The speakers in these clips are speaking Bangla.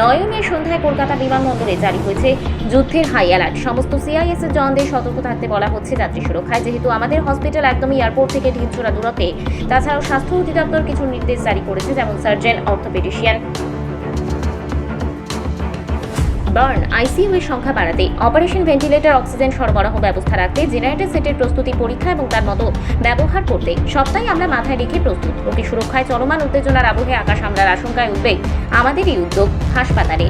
নয় সন্ধ্যায় কলকাতা বিমানবন্দরে জারি হয়েছে যুদ্ধের হাই অ্যালার্ট সমস্ত সিআইএস এর জনদের সতর্ক থাকতে বলা হচ্ছে যাত্রী সুরক্ষায়। যেহেতু আমাদের হসপিটাল একদমই এয়ারপোর্ট থেকে ঢিলছোড়া দূরত্বে, তাছাড়াও স্বাস্থ্য অধিদপ্তর কিছু নির্দেশ জারি করেছে, যেমন সার্জেন অর্থোপেডিশিয়ান বার্ন আইসিইউ এর সংখ্যা বাড়াতে অপারেশন ভেন্টিলেটর অক্সিজেন সরবরাহ ব্যবস্থা রাখতে জেনারেটর সেটের প্রস্তুতি পরীক্ষা এবং তার মতো ব্যবহার করতে সবটাই আমরা মাথায় রেখে প্রস্তুত। রোগী সুরক্ষায় চলমান উত্তেজনার আবহে আকাশ হামলার আশঙ্কায় উদ্বেগ আমাদের এই উদ্যোগ হাসপাতালে।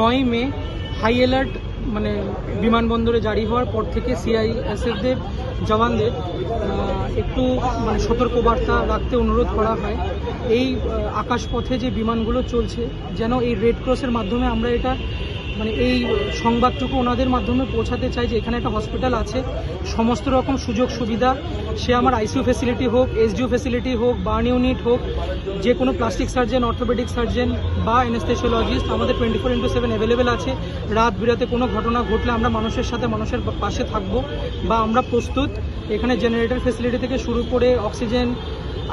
নয় মে হাই অ্যালার্ট মানে বিমানবন্দরে জারি হওয়ার পর থেকে সিআইএসএফদের জওয়ানদের একটু মানে সতর্কবার্তা রাখতে অনুরোধ করা হয়। এই আকাশপথে যে বিমানগুলো চলছে, যেন এই রেড ক্রসের মাধ্যমে আমরা এটা মানে এই সংবাদটুকু ওনাদের মাধ্যমে পৌঁছাতে চাই যে এখানে একটা হসপিটাল আছে। সমস্ত রকম সুযোগ সুবিধা। সে আমার আইসিইউ ফেসিলিটি হোক, এসডিও ফেসিলিটি হোক বার্ন ইউনিট হোক, যে কোনো প্লাস্টিক সার্জন অর্থোপেডিক সার্জন বা এনেস্থেশিওলজিস্ট আমাদের twenty four into seven available আছে। রাত বিরাতে কোনো ঘটনা ঘটলে আমরা মানুষের সাথে মানুষের পাশে থাকব বা আমরা প্রস্তুত। এখানে জেনারেটর ফেসিলিটি থেকে শুরু করে অক্সিজেন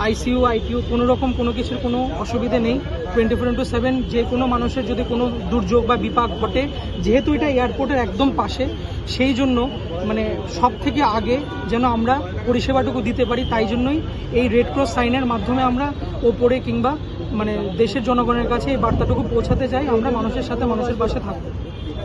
আইসিইউ, আইটিইউ, কোনো রকম কোনো কিছুর কোনো অসুবিধে নেই। টোয়েন্টি ফোর ইন্টু সেভেন যে কোনো মানুষের যদি কোনো দুর্যোগ বা বিপাক ঘটে, যেহেতু এটা এয়ারপোর্টের একদম পাশে, সেই জন্য মানে সব থেকে আগে যেন আমরা পরিষেবাটুকু দিতে পারি, তাই জন্যই এই রেড ক্রস সাইনের মাধ্যমে আমরা ওপরে কিংবা মানে দেশের জনগণের কাছে এই বার্তাটুকু পৌঁছাতে চাই। আমরা মানুষের সাথে মানুষের পাশে থাকব।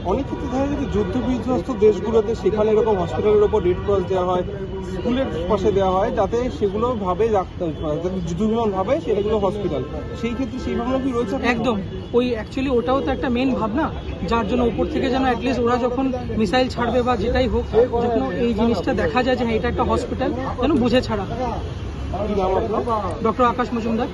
অনেক ক্ষেত্রে দেখা যায় যে যুদ্ধ বিধ্বস্ত দেশগুলোতে সেখানে এরকম হসপিটালের ওপর রেড ক্রস দেওয়া হয় স্কুলের পাশে দেওয়া হয় যাতে সেগুলো ভাবে ডাক্তার যাতে যুদ্ধ বিমান ভাবে সেগুলো হসপিটাল সেই ক্ষেত্রে সেই ভাবনা কি রয়েছে একদম। ওই অ্যাকচুয়ালি ওটাও তো একটা মেন ভাবনা যার জন্য উপর থেকে যেন অ্যাটলিস্ট ওরা যখন মিসাইল ছাড়বে বা যেটাই হোক যখন এই জিনিসটা দেখা যায় যে হ্যাঁ এটা একটা হসপিটাল যেন বুঝে ছাড়া। ডক্টর আকাশ মজুমদার।